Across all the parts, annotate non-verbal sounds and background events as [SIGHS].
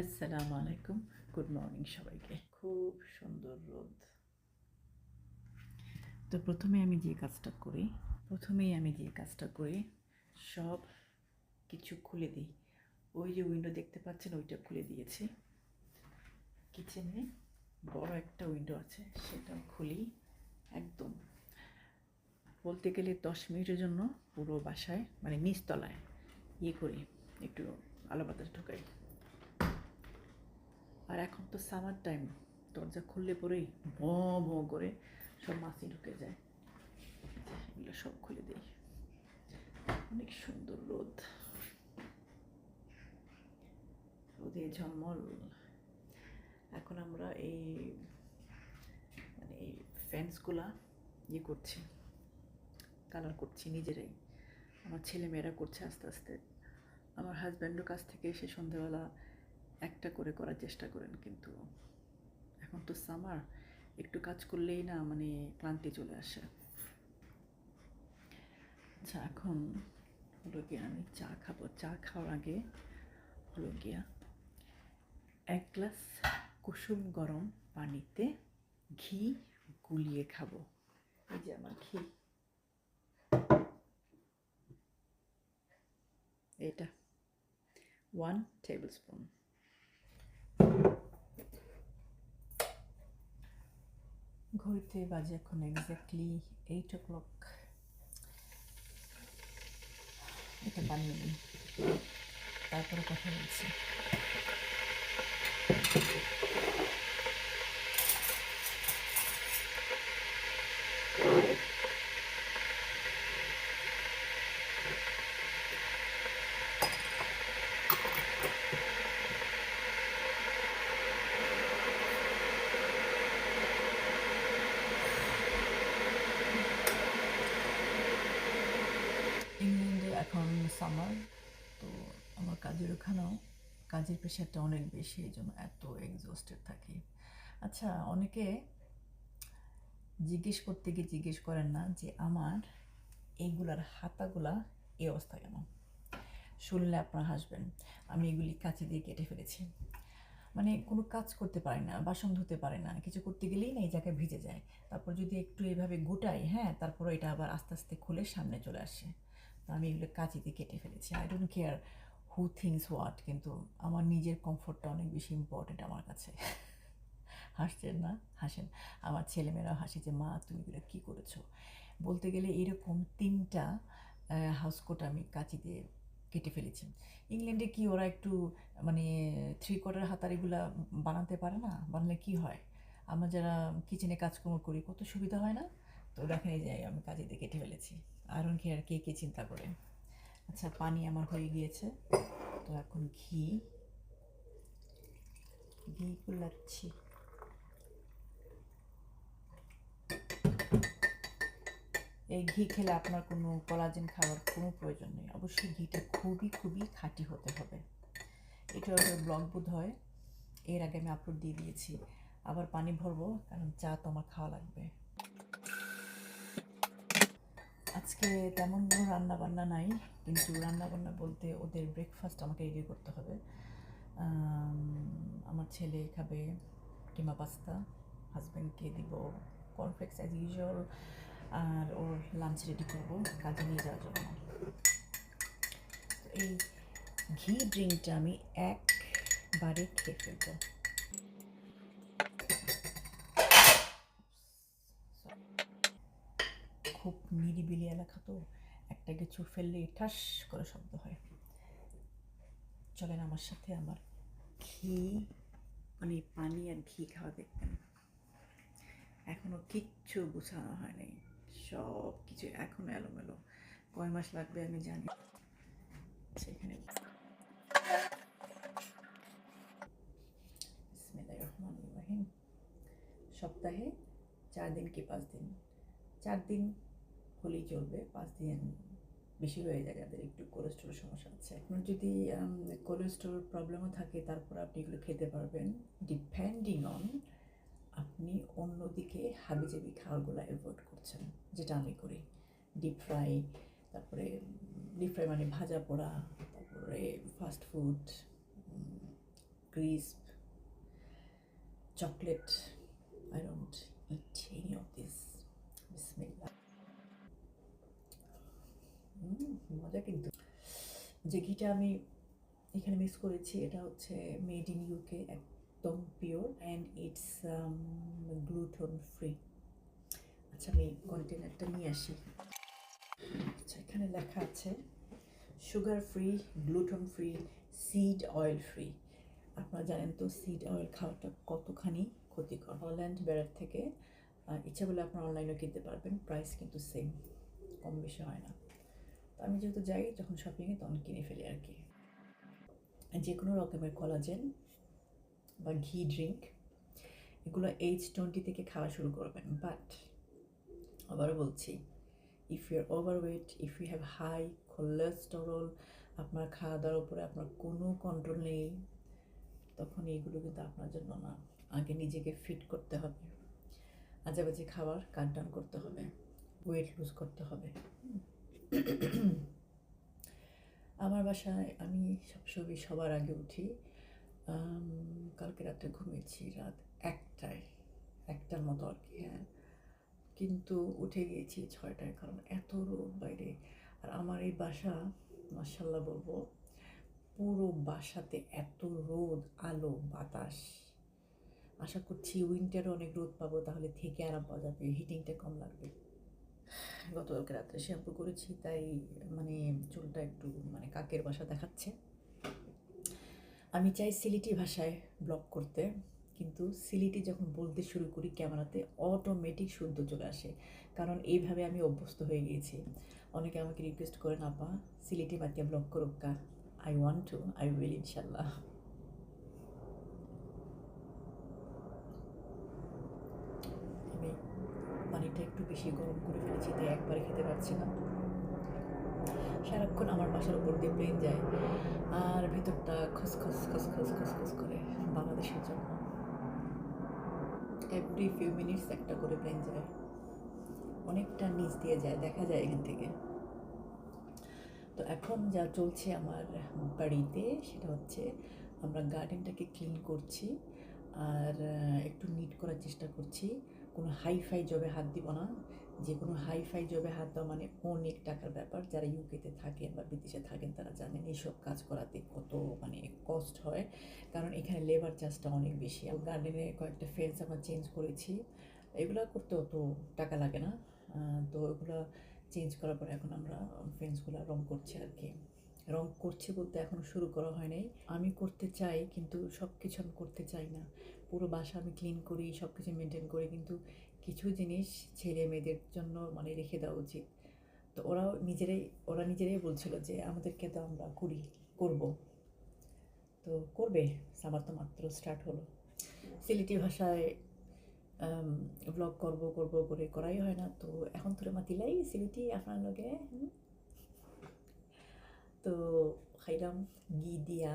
আসসালামু আলাইকুম good morning সবাইকে। খুব সুন্দর রোদ। তো প্রথমে আমি যে কাজটা করি প্রথমেই আমি যে কাজটা করি সব কিছু খুলে দিই। ওই যে উইন্ডো দেখতে পাচ্ছেন ওইটা খুলে দিয়েছি। কিচেনে বড় একটা উইন্ডো আছে সেটা খুলি একদম। বলতে গেলে দশ মিনিটের জন্য পুরো বাসায় মানে নিচতলায় ইয়ে করি একটু আলো বাতাস ঢোকাই। আর এখন তো সামার টাইম দরজা খুললে পরেই ভ ভ করে সব মাছি ঢুকে যায়। এগুলো সব খুলে দিই। অনেক সুন্দর রোদ। রোদে ঝলমল। এখন আমরা এই মানে এই ফ্যান্সগুলা ইয়ে করছি কালার করছি নিজেরাই। আমার ছেলে মেয়েরা করছে আস্তে আস্তে। আমার হাজব্যান্ডও কাছ থেকে এসে সন্ধ্যেবেলা একটা করে করার চেষ্টা করেন, কিন্তু এখন তো সামার একটু কাজ করলেই না মানে ক্লান্তি চলে আসে। আচ্ছা এখন হলো গিয়া আমি চা খাব। চা খাওয়ার আগে হলো গিয়া এক গ্লাস কুসুম গরম পানিতে ঘি গুলিয়ে খাব। এই যে আমার ঘি। এটা ওয়ান টেবিল স্পুন ঘড়িতে বাজে এখন এক্স্যাক্টলি এইট ও ক্লক এটা বানিয়ে তারপরে কথা বলছি ইংল্যান্ডে এখন সামার তো আমার কাজের ওখানেও কাজের প্রেশারটা অনেক বেশি, এই জন্য এত এক্সস্টেড থাকি। আচ্ছা অনেকে জিজ্ঞেস করতে গিয়ে জিজ্ঞেস করেন না যে আমার এইগুলার হাতাগুলা এই অবস্থা কেন? শুনলে আপনার হাসবেন, আমি এগুলি কাছে দিয়ে কেটে ফেলেছি। মানে কোনো কাজ করতে পারে না, বাসন ধুতে পারে না, কিছু করতে গেলেই না এই জায়গায় ভিজে যায়। তারপর যদি একটু এভাবে গোটাই হ্যাঁ তারপর এটা আবার আস্তে আস্তে খুলে সামনে চলে আসে। আমি এগুলো কাঁচিতে কেটে ফেলেছি। I don't care who thinks what কিন্তু আমার নিজের কমফোর্টটা অনেক বেশি ইম্পর্টেন্ট আমার কাছে। হাসছেন না? হাসেন। আমার ছেলেমেয়েরাও হাসে যে, মা, তুমি এগুলো কী করেছ? বলতে গেলে এরকম তিনটা হাউস কোট আমি কাঁচি দিয়ে কেটে ফেলেছি। ইংল্যান্ডে কি ওরা একটু মানে থ্রি কোয়ার্টার হাতার এগুলা বানাতে পারে না? বানালে কি হয়? আমরা যারা কিচেনে কাজকর্ম করি, কত সুবিধা হয় না? তো দেখেন এই যে, আমি কাজে কেটে ফেলেছি। আয়রন কি আর কে কে চিন্তা করে। আচ্ছা পানি আমার হয়ে গিয়েছে, তো এখন ঘি। ঘি কুলাচ্ছি এই ঘি খেলে আপনার কোনো কলাজেন খাওয়ার কোনো প্রয়োজন নেই। অবশ্যই ঘিটা খুবই খুবই খাঁটি হতে হবে। এটা ওদের ব্লগ বোধ হয়। এর আগে আমি আপলোড দিয়ে দিয়েছি। আবার পানি ভরবো, কারণ চা তো আমার খাওয়া লাগবে। আজকে তেমন কোনো রান্না বান্না নাই, কিন্তু রান্নাবান্না বলতে ওদের ব্রেকফাস্ট আমাকে রেডি করতে হবে। আমার ছেলে খাবে কিমা পাস্তা হাজব্যান্ডকে দিব কর্নফ্লেক্স অ্যাজ ইউজুয়াল আর ওর লাঞ্চ রেডি করব, কাজে নিয়ে যাওয়ার জন্য। এই ঘি ড্রিঙ্কটা আমি একবারে খেয়ে ফেলব। নিরিবিলি এলাকা তো একটা কিছু ফেললে ঠাস করে শব্দ হয়। চলেন আমার সাথে আমার ঘি মানে পানি আর ঘি খাওয়া দেখবেন। এখনও কিচ্ছু গুছানো হয়নি সব কিছু এখনও এলোমেলো। কয় মাস লাগবে আমি জানি সেখানে সপ্তাহে চার দিন কি পাঁচ দিন? চার দিন হলেই চলবে, পাঁচ দিন বেশি হয়ে যায় যাদের একটু কোলেস্ট্রল সমস্যা আছে আপনার যদি কোলেস্ট্রল প্রবলেমও থাকে, তারপর আপনি এগুলো খেতে পারবেন ডিপেন্ডিং অন আপনি অন্যদিকে হাবিজাবি খাবারগুলো অ্যাভয়েড করছেন, যেটা আমি করি ডিপ ফ্রাই তারপরে ডিপ ফ্রাই মানে ভাজা পোড়া, তারপরে fast food crisp, chocolate. I don't eat any of this. Bismillah. হুম, মজা কিন্তু। যে ঘিটা আমি এখানে মিস করেছি, এটা হচ্ছে মেড ইন ইউকে একদম pure and it's gluten free আচ্ছা আমি কন্টেনারটা নিয়ে আসি। আচ্ছা এখানে লেখা আছে sugar free gluten free seed oil free আপনারা জানেন তো সিড অয়েল খাওয়াটা কতখানি ক্ষতিকর। হল্যান্ড বেড়ার থেকে ইচ্ছা করলে আপনারা অনলাইনেও কিনতে পারবেন প্রাইস কিন্তু সেম কম বেশি হয় না। আমি যেহেতু যাই যখন শপিংয়ে তখন কিনে ফেলি আর কি। যে কোনো রকমের কলাজেন বা ঘি ড্রিঙ্ক এগুলো এইচ টোয়েন্টি থেকে খাওয়া শুরু করবেন। বাট আবারও বলছি if you are overweight if you have high cholesterol আপনার খাওয়া দাওয়ার উপরে আপনার কোনো কন্ট্রোল নেই, তখন এইগুলো কিন্তু আপনার জন্য না। আগে নিজেকে ফিট করতে হবে। আজেবাজে খাবার কাট ডাউন করতে হবে। ওয়েট লুজ করতে হবে। আমার বাসায় আমি সবসময় সবার আগে উঠি। কালকে রাতে ঘুমিয়েছি রাত একটায়, একটার মতো আর কি হ্যাঁ। কিন্তু উঠে গিয়েছি ছয়টায় কারণ এত রোদ বাইরে। আর আমার এই বাসা মার্শাল্লাহ বলব, পুরো বাসাতে এত রোদ, আলো, বাতাস। আশা করছি উইন্টারে অনেক রোদ পাবো, তাহলে থেকে আরাম পাওয়া যাবে হিটিংটা কম লাগবে। গতকালকে রাত্রে শ্যাম্পু করেছি, তাই মানে চুলটা একটু মানে কাকের বাসা দেখাচ্ছে। আমি চাই সিলিটি ভাষায় ব্লগ করতে, কিন্তু সিলিটি যখন বলতে শুরু করি ক্যামেরাতে অটোমেটিক শুদ্ধ চলে আসে। কারণ এইভাবে আমি অভ্যস্ত হয়ে গিয়েছি। অনেকে আমাকে রিকোয়েস্ট করেন, আপা, সিলিটি মাতিয়া ব্লগ করুক I want to I will ইনশাল্লাহ আমি পানিটা একটু বেশি গরম করে ফেলেছি, তাই একবারে খেতে পারছি না। সারাক্ষণ আমার বাসার উপর দিয়ে প্লেন যায়, আর ভেতরটা খসখস খসখস খসখস করে বাংলাদেশের জন্য। এভরি ফিউ মিনিটস একটা করে প্লেন যায়। অনেকটা নিচ দিয়ে যায়, দেখা যায় এখান থেকে। তো এখন যা চলছে আমার বাড়িতে, সেটা হচ্ছে আমরা গার্ডেনটাকে ক্লিন করছি, আর একটু নিট করার চেষ্টা করছি। কোনো হাইফাই জবে হাত দিব না। যে কোনো হাইফাই জবে হাত দেওয়া মানে অনেক টাকার ব্যাপার। যারা ইউকেতে থাকেন বা বিদেশে থাকেন, তারা জানেন এইসব কাজ করাতে কত মানে কস্ট হয়। কারণ এখানে লেবার চার্জটা অনেক বেশি। আর গার্ডেনে কয়েকটা ফেন্স আমরা চেঞ্জ করেছি। এগুলো করতে অত টাকা লাগে না। তো ওগুলো চেঞ্জ করার পরে এখন আমরা ফেন্সগুলো রং করছি আর কি রং করছি বলতে এখনও শুরু করা হয় নাই। আমি করতে চাই, কিন্তু সব কিছু আমি করতে চাই না। পুরো বাসা আমি ক্লিন করি সব কিছু মেনটেন করি, কিন্তু কিছু জিনিস ছেলে মেয়েদের জন্য মানে রেখে দেওয়া উচিত। তো ওরাও নিজেরাই, ওরা নিজেরাই বলছিল যে, আমাদেরকে তো আমরা করি করব। তো করবে, সামার তো মাত্র স্টার্ট হলো। সিলেটি ভাষায় ব্লগ করব করব করে করাই হয় না। তো এখন তোরে মাতিলাই সিলেটি আপনার লগে তো খাইলাম ঘি দিয়া,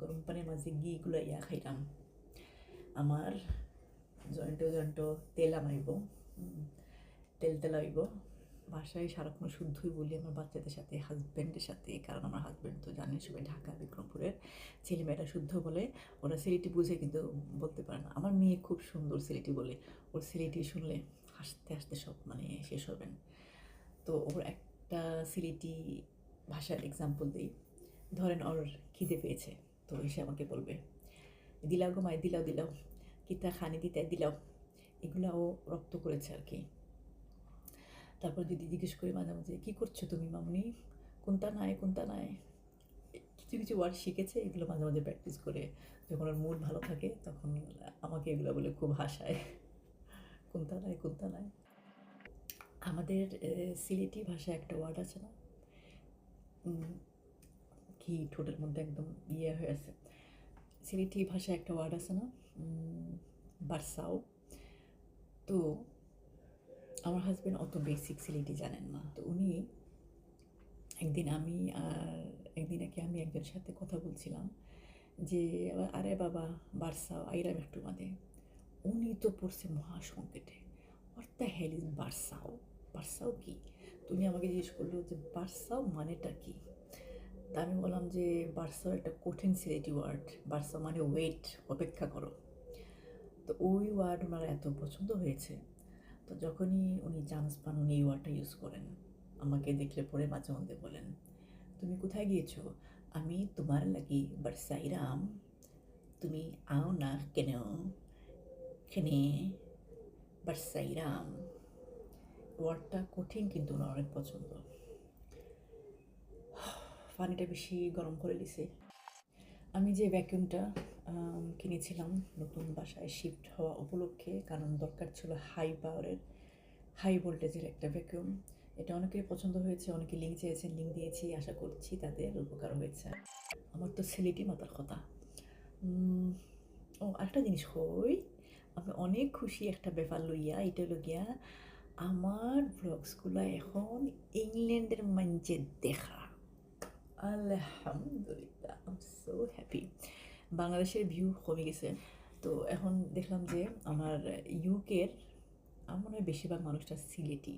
গরম পানির মাঝে ঘি গুলাইয়া খাইলাম। আমার জয়েন্ট জয়েন্ট তেল আমাইব তেল তেলাইব বাসায় সারাক্ষণ শুদ্ধই বলি আমার বাচ্চাদের সাথে হাজব্যান্ডের সাথে, কারণ আমার হাজব্যান্ড তো জানেন সবাই ঢাকা, বিক্রমপুরের। ছেলেমেয়েরা শুদ্ধ বলে, ওরা সিলেটি বুঝে কিন্তু বলতে পারে না। আমার মেয়ে খুব সুন্দর সিলেটি বলে, ওর সিলেটি শুনলে হাসতে হাসতে সব মানে শেষ হবেন। তো ওর একটা সিলেটি ভাষার এক্সাম্পল দিই। ধরেন ওর খিদে পেয়েছে, তো এসে আমাকে বলবে দিলাও গো মায়, দিলাও দিলাও। কিতা খানি দিতে, দিলাও। এগুলো ও রপ্ত করেছে আর কি। তারপর যদি জিজ্ঞেস করি মাঝে মাঝে, কী করছ তুমি মামনি? কোনটা নাই কোনটা নাই? কিছু কিছু ওয়ার্ড শিখেছে, এগুলো মাঝে মাঝে প্র্যাকটিস করে যখন ওর মুড ভালো থাকে, তখন আমাকে এগুলো বলে খুব হাসায়। কোনটা নাই কোনটা নাই? আমাদের সিলেটি ভাষায় একটা ওয়ার্ড আছে না? কি ঠোঁটের মধ্যে একদম ইয়ে হয়ে আছে। সিলেটি ভাষায় একটা ওয়ার্ড আছে না? বারসাও। তো আমার হাজব্যান্ড অত বেসিক সিলেটি জানেন না। তো উনি একদিন আমি আর একদিন নাকি আমি একজনের সাথে কথা বলছিলাম যে, আরে বাবা, বারসাও আইরাম একটু মাদে উনি তো পড়ছে মহাসংকেটে। হোয়াট দ্য হেল ইজ বারসাও? বারসাও কি? তুমি আমাকে জিজ্ঞেস করল যে, বারসাও মানেটা কি? তা আমি বললাম যে, বার্সার একটা কঠিন সিলেটি ওয়ার্ড বার্সা মানে ওয়েট অপেক্ষা করো। তো ওই ওয়ার্ড ওনার এত পছন্দ হয়েছে। তো যখনই উনি চান্স পান, উনি এই ওয়ার্ডটা ইউজ করেন। আমাকে দেখলে পরে মাঝে মধ্যে বলেন, তুমি কোথায় গিয়েছো? আমি তোমার লাগি বার্সাই রাম। তুমি আও না কেন? কেনে? বার্সাইরাম ওয়ার্ডটা কঠিন কিন্তু ওনার অনেক পছন্দ। পানিটা বেশি গরম করে দিছে আমি যে ভ্যাকিউমটা কিনেছিলাম নতুন বাসায় শিফট হওয়া উপলক্ষে, কারণ দরকার ছিল হাই পাওয়ারের হাই ভোল্টেজের একটা ভ্যাকিউম এটা অনেকের পছন্দ হয়েছে, অনেকে লিঙ্ক চেয়েছেন লিঙ্ক দিয়েছি, আশা করছি তাদের উপকার হয়েছে। আমার তো সিলেটি মাতার কথা। ও, আরেকটা জিনিস হই আমি অনেক খুশি একটা ব্যাপার লইয়া, এটা হলো গিয়া, আমার ব্লগসগুলো এখন ইংল্যান্ডের মঞ্চে দেখা। আলহামদুলিল্লাহ আম সো হ্যাপি বাংলাদেশের ভিউ কমে গেছে। তো এখন দেখলাম যে আমার ইউকের আমার মনে হয় বেশিরভাগ মানুষটা সিলেটি।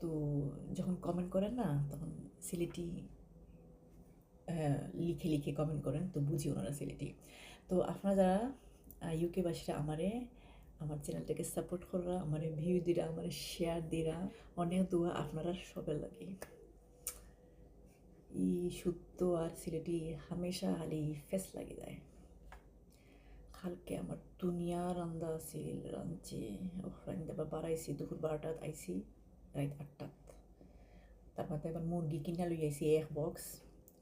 তো যখন কমেন্ট করেন না, তখন সিলেটি লিখে লিখে কমেন্ট করেন। তো বুঝি ওনারা সিলেটি। তো আপনারা যারা ইউকে বাসীরা আমারে, আমার চ্যানেলটাকে সাপোর্ট করা আমার ভিউ দিরা, আমার শেয়ার দিরা, অনেক দোয়া আপনারা সবের লাগে। ই শুদ্ধ আর সিলেটি হামেশা হালি ফেস লাগে যায় কালকে আমার দুনিয়া রান্দা আছিল রাঞ্চি রান্দা বা বাড়াইছি দুপুর বারোটাত আইছি রাত আটটাত তার মধ্যে এবার মুরগি কিনা লই আইছি এক বক্স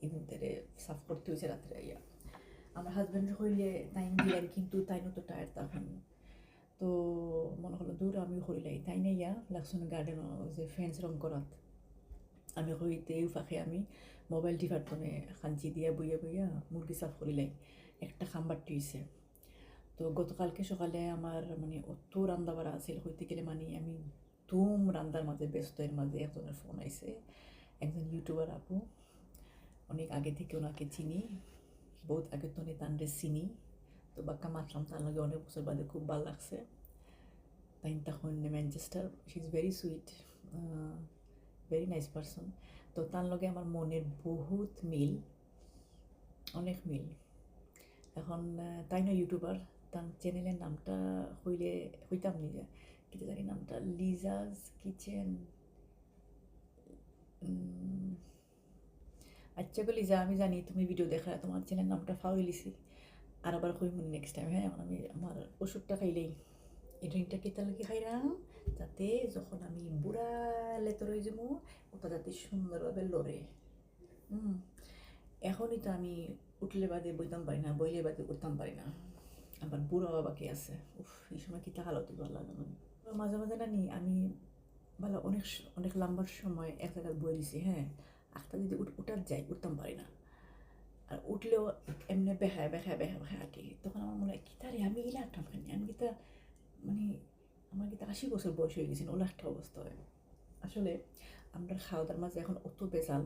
ইভেন তারে সাফ করতে হয়েছে রাত্রে আইয়া আমার হাজব্যান্ড হইলে টাইম দিলেন কিন্তু তাই তো টায়ার তখন তো মনে হলো দূর আমি হইলাই তাই না ইয়া লাকসন গার্ডেন যে ফেন্স রং করাত আমি হইতে ফাঁকে আমি মোবাইল টিভার ফোনে খাঞ্চি দিয়া বইয়া বইয়া মুরগি সাফ করিলাই একটা খাম্বার টিউছে তো গতকালকে সকালে আমার মানে অত রান্না বাড়া আছিল, হইতে গেলে মানে আমি ধুম রান্দার মাঝে ব্যস্ত এর মাঝে একজনের ফোন আইছে। একজন ইউটিউবার আপু, অনেক আগে থেকে ওনাকে চিনি, বহুত আগে তো উনি তানরে চিনি। তো বাক্কা মাতলাম, তার লগে অনেক বছর বাদে খুব ভালো লাগছে। তাই তখন Manchester she is very sweet very nice person তো তার লগে আমার মনের বহুত মিল, অনেক মিল। এখন তাই না ইউটিউবার? তার চ্যানেলের নামটা হইলে, হইতাম নিজে কিন্তু জানি নামটা লিজাজ কিচেন। আচ্ছা গো লিজা, আমি জানি তুমি ভিডিও দেখা তোমার চ্যানেল নামটা ফাউল লিছি আর আবার কই মনে নেক্সট টাইম হ্যাঁ আমি আমার ওষুধটা খাইলেই। এই ড্রিঙ্কটা কেতা লাগে খাইরাম যাতে যখন আমি বুড়া লেতর হয়ে যাব ওটা যাতে সুন্দরভাবে লড়ে হুম এখনই তো আমি উঠলে বাদে বইতাম পারি না বইলে বাদে উঠতাম পারি না আবার বুড়ো বাবাকে আছে উফ এই সময় কি তাকালো তো ভালো লাগে মাঝে মাঝে না নি আমি ভালো অনেক অনেক লম্বার সময় এক জায়গায় বই দিছি হ্যাঁ একটা যদি উঠ উঠার যাই উঠতাম পারি না আর উঠলেও এমনি বেহায় বেহায় বেহায় বেহায় আটি তখন আমার মনে হয় কিতা রে আমি ইলা আটটাম কেন আমি কিতা মানে আমার কিতা আশি বছর বয়স হয়ে গেছে? ওলা একটা অবস্থা হয়। আসলে আমরা খাওয়া দাওয়ার মাঝে এখন অত বেজাল।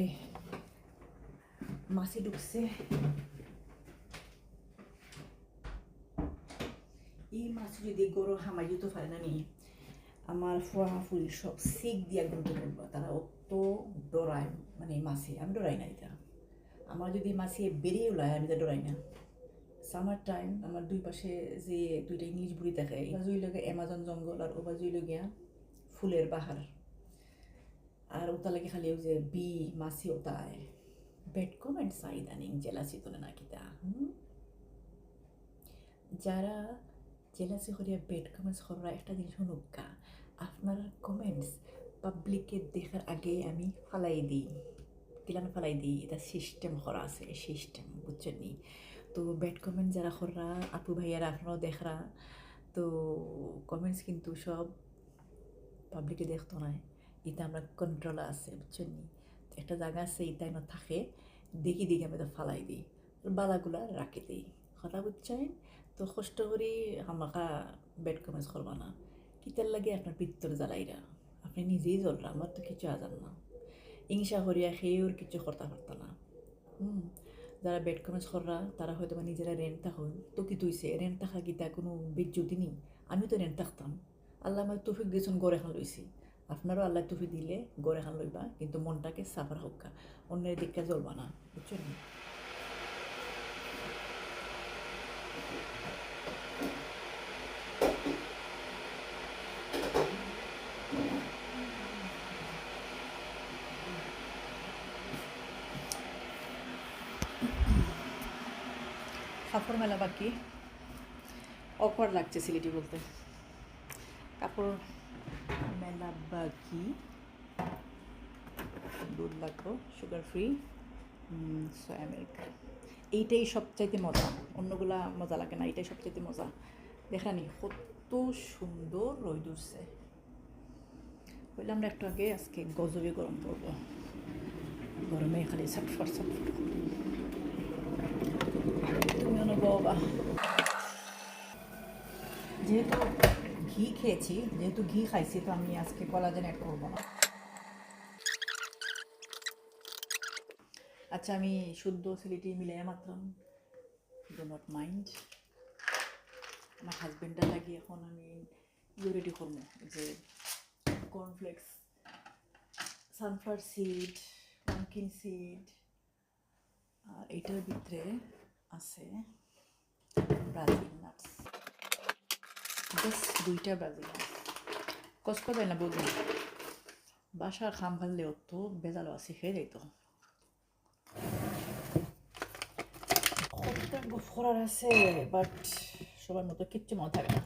এই মাছি ঢুকছে। এই মাছ যদি গরু হামাই দিতে পারে না নি আমার ফুয়া ফুল সব সিক দিয়া গুনতে করব তারা অত ডরায় মানে মাছে। আমি ডরাই না এটা আমার যদি মাছে বেরিয়ে ওলায়, আমি তো ডরাই না। সামার টাইম আমার দুই পাশে যে দুইটা ইংলিশ বুড়ি থাকে বাজুই লগে অ্যামাজন জঙ্গল আর ও বাজুই লগিয়া ফুলের বাহার আর ওটা লাগে খালি যে বি, মাছি ওতায় বেড কমেন্ট সাই ইদানিং জেলাসি তোলে না কিতা? যারা জেলাসি করিয়া বেড কমেন্টস করা একটা জিনিস শুনুকা আপনার কমেন্টস পাবলিকে দেখার আগে আমি ফালাই দিই কিলান ফালাই দিই এটা সিস্টেম করা আছে সিস্টেম বুঝছেন তো ব্যাড কমেন্ট যারা করা আপু ভাইয়ারা আপনারাও দেখরা। তো কমেন্টস কিন্তু সব পাবলিকে দেখতো না এটা আমরা কন্ট্রোল আছে, বুঝছেন একটা জায়গা আছে ইতাই না থাকে, দেখি দেখি আমি তো ফালাই দিই। বালাগুলা রাখি দিই। কথা বুঝছেন? তো কষ্ট করি আমাকা বেড কমেন্টস করবা না। কিতার লাগে আপনার পিত্তর জ্বালাইরা? আপনি নিজেই জ্বলরা, আমার তো কিছু আজান না। ইংসা করিয়া খেয়েও কিছু করতে পারত না। হুম। যারা বেড কমেন্টস কররা তারা হয়তো বা নিজেরা রেন্ট থাকুন তো কি তুইছে? রেন্ট থাকা কি তা কোনো বিদ্যুতি নেই? আমি তো রেন্ট থাকতাম আল্লাহ আমার তুফিক দিয়েছেন, গড়ে এখন লইছি আপনারও আল্লাহ তুফি দিলে গড়ে হান লইবা কিন্তু মনটাকে সাফার হোক অন্যের দিকটা জ্বলবা না, বুঝছেন? কাপড় মেলা বাকি। অকওয়ার্ড লাগছে সিলেটি বলতে। কাপড় মেলা বাকি। দুধ লাগবো সুগার ফ্রি সয়া মিল্ক এইটাই সবচাইতে মজা। অন্যগুলা মজা লাগে না, এইটাই সবচাইতে মজা। দেখানি কত সুন্দর রই উঠছে। বললে আমরা একটু আগে আজকে গজবে গরম করব গরমে খালি ছটফট ছটফট অনুভব যেহেতু ঘি খেয়েছি, যেহেতু ঘি খাইছি, তো আমি আজকে কলাজেন অ্যাড করব না। আচ্ছা আমি শুদ্ধ সিলিটি মিলাই মাত্রাম। ডো নট মাইন্ড আমার হাজব্যান্ডটা লাগি এখন আমি ইয়ে করব, যে cornflakes sunflower seed pumpkin seed আর এটার ভিতরে আছে ব্রাজিল নাটস জাস্ট দুইটা ব্রাজিল কষ্ট দেয় না বলুন? বাসার খাম ভাললেও তো বেজালো আছে, খেয়ে যাইতো ফরার আছে বাট সবার মতো কিচ্ছু মনে থাকে না।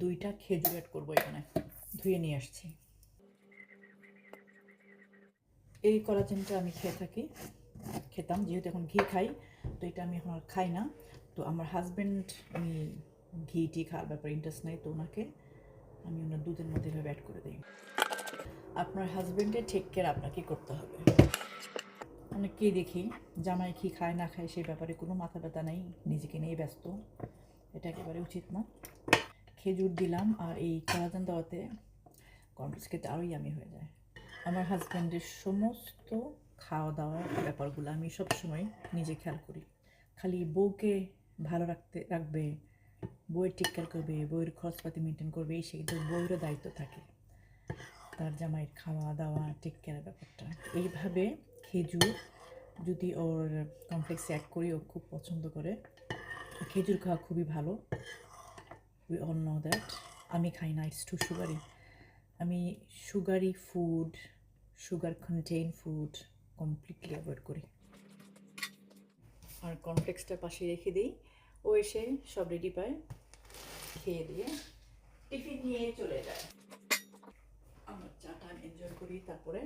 দুইটা খেজুর করব এখানে, ধুয়ে নিয়ে আসছি। এই কলাজেনটা আমি খেয়ে থাকি। খেতাম, যেহেতু এখন ঘি খাই, তো এটা আমি এখন আর খাই না। তো আমার হাজব্যান্ড উনি ঘি টি খাওয়ার ব্যাপারে ইন্টারেস্ট নেই, তো ওনাকে আমি ওনার দুধের মধ্যে এভাবে অ্যাড করে দিই। আপনার হাজব্যান্ডের টেক কেয়ার আপনাকে করতে হবে। অনেককেই দেখি, জামাই কি খায়, না খায়, সেই ব্যাপারে কোনো মাথা ব্যথা নেই, নিজেকে নিয়ে ব্যস্ত। এটা একেবারে উচিত না। খেজুর দিলাম আর এই কলাজান দেওয়াতে কনফ্লেক্স খেতে আরোই আমি হয়ে যায়। আমার হাজব্যান্ডের সমস্ত খাওয়া দাওয়ার ব্যাপারগুলো আমি সবসময় নিজে খেয়াল করি। খালি বউকে ভালো রাখতে, রাখবে বইয়ের টেক কেয়ার করবে বইয়ের খরচপাতি মেনটেন করবে, এই সেই তো বইয়েরও দায়িত্ব থাকে। তার জামাইয়ের খাওয়া দাওয়া টেক কেয়ারের ব্যাপারটা। এইভাবে খেজুর যদি ওর কমপ্লেক্সে অ্যাড করি, ও খুব পছন্দ করে। খেজুর খাওয়া খুবই ভালো। উই অল নো দ্যাট আমি খাই না ইটস টু সুগারি আমি sugary food sugar contain food completely avoid করি। আর কমপ্লেক্সটা পাশে রেখে দিই। ও এসে সব রেডি পায়। খেয়ে দিয়ে টিফিন নিয়ে চলে যায়। আমার চাটা এনজয় করি তারপরে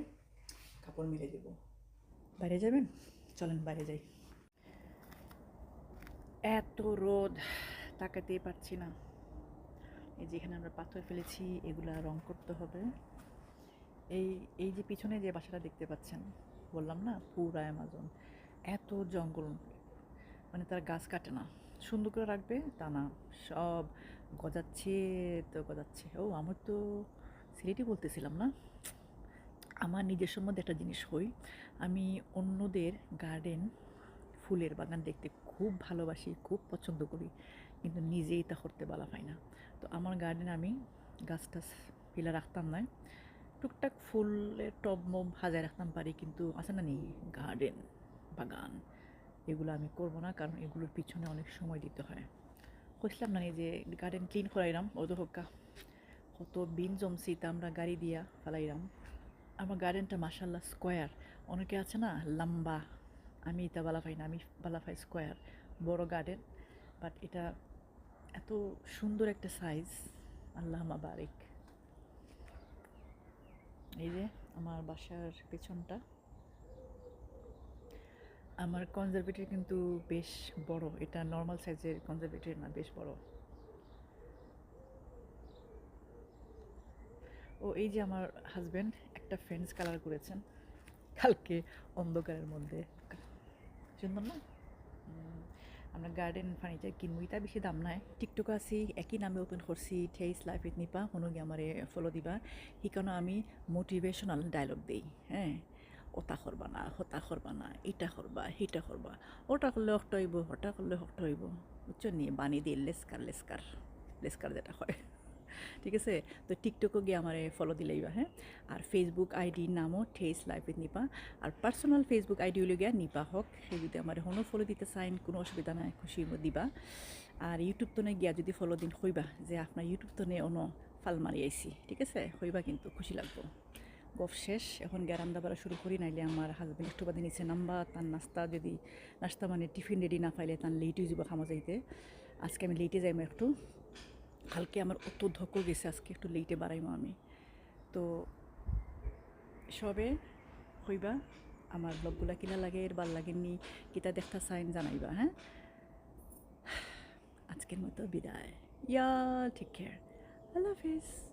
কাপড় মিলে দেব। বাইরে যাবেন? চলেন বাইরে যাই। এত রোদ তাকাতে পারছি না। এই যেখানে আমরা পাথর ফেলেছি এগুলা রং করতে হবে। এই এই যে পিছনে যে বাসাটা দেখতে পাচ্ছেন বললাম না? পুরা অ্যামাজন। এত জঙ্গল। মানে তারা গাছ কাটে না। সুন্দর করে রাখবে, তা না। সব গজাচ্ছে, তো গজাচ্ছে। ও, আমার তো সিলেটি বলতেছিলাম না? আমার নিজের সম্বন্ধে একটা জিনিস হই। আমি অন্যদের গার্ডেন ফুলের বাগান দেখতে খুব ভালোবাসি, খুব পছন্দ করি। কিন্তু নিজেই তা করতে বলা হয় না। তো আমার গার্ডেন আমি গাছ টাছ ফেলে রাখতাম না। টুকটাক ফুলের টব মব হাজায় রাখতাম পারি কিন্তু আছে না নেই গার্ডেন বাগান। এগুলো আমি করব না, কারণ এগুলোর পিছনে অনেক সময় দিতে হয়। কইছিলাম না যে গার্ডেন ক্লিন করাইলাম হোক্কা। কত বিন জমছি তা আমরা গাড়ি দিয়া ফেলাইলাম। আমার গার্ডেনটা মাসাল্লাহ স্কোয়ার অনেকে আছে না লম্বা, আমি এটা বালা পাই না, আমি বালা পাই স্কোয়ার বড় গার্ডেন বাট এটা এত সুন্দর একটা সাইজ আল্লাহ বারিক। এই যে আমার বাসার পেছনটা। আমার কনজারভেটর কিন্তু বেশ বড়। এটা নর্মাল সাইজের কনজারভেটর না, বেশ বড়। ও এই যে আমার হাজব্যান্ড একটা ফ্রেন্ডস কালার করেছেন কালকে অন্ধকারের মধ্যে। সুন্দর না? আমরা গার্ডেন ফার্নিচার কিনবো এটা বেশি দাম নাই। টিকটক আছি, একই নামে ওপেন করছি ঠেইস লাইফ উইথ নিপা শুনুকি আমারে ফলো দিবা। সেইকাৰণে আমি মোটিভেশনাল ডায়লগ দিই হ্যাঁ? ওটা করবা না, হতা করবা না এটা করবা সেটা করবা। ওটা করলে হট হইব হটা করলে হট হইব। বুঝছ নিয়ে বানিয়ে দিয়ে লেস্কার লেস্কার, লেসকার যেটা হয়। ঠিক আছে? তো টিকটকও গিয়ে আমার ফলো দিলেইবা হ্যাঁ? আর ফেসবুক আইডি নামও ঠেস লাইফ উইথ নিপা আর পার্সোনাল ফেসবুক আইডি হইলে গিয়া নিপা হক সে যদি আমার হনো ফলো দিতে চাইন, কোনো অসুবিধা নাই খুশি দিবা। আর ইউটিউব তো গিয়া যদি ফলো দিন, হইবা যে আপনার ইউটিউব তো অন ফাল মারি আইছি, ঠিক আছে? হইবা কিন্তু খুশি লাগবো। গফ শেষ। এখন গিয়া রান্না বাড়া শুরু করি, নাইলে আমার হাজবেন্ড একটু বাদে নিচে নাম্বা, তার নাস্তা যদি, নাস্তা মানে টিফিন রেডি না পাইলে তার লেট যাব খামা যাইতে। আজকে আমি লেটে যাইম একটু। কালকে আমার অত ধক গেছে, আজকে একটু লেটে বাড়াইবো আমি। তো সবে হইবা আমার ব্লগগুলা কিনা লাগে, এর ভালো লাগেননি কিতা দেখা সাইন জানাইবা হ্যাঁ? [SIGHS] আজকের মতো বিদায়। ইয়া ঠিক কেয়ার আল্লাহ হাফিজ।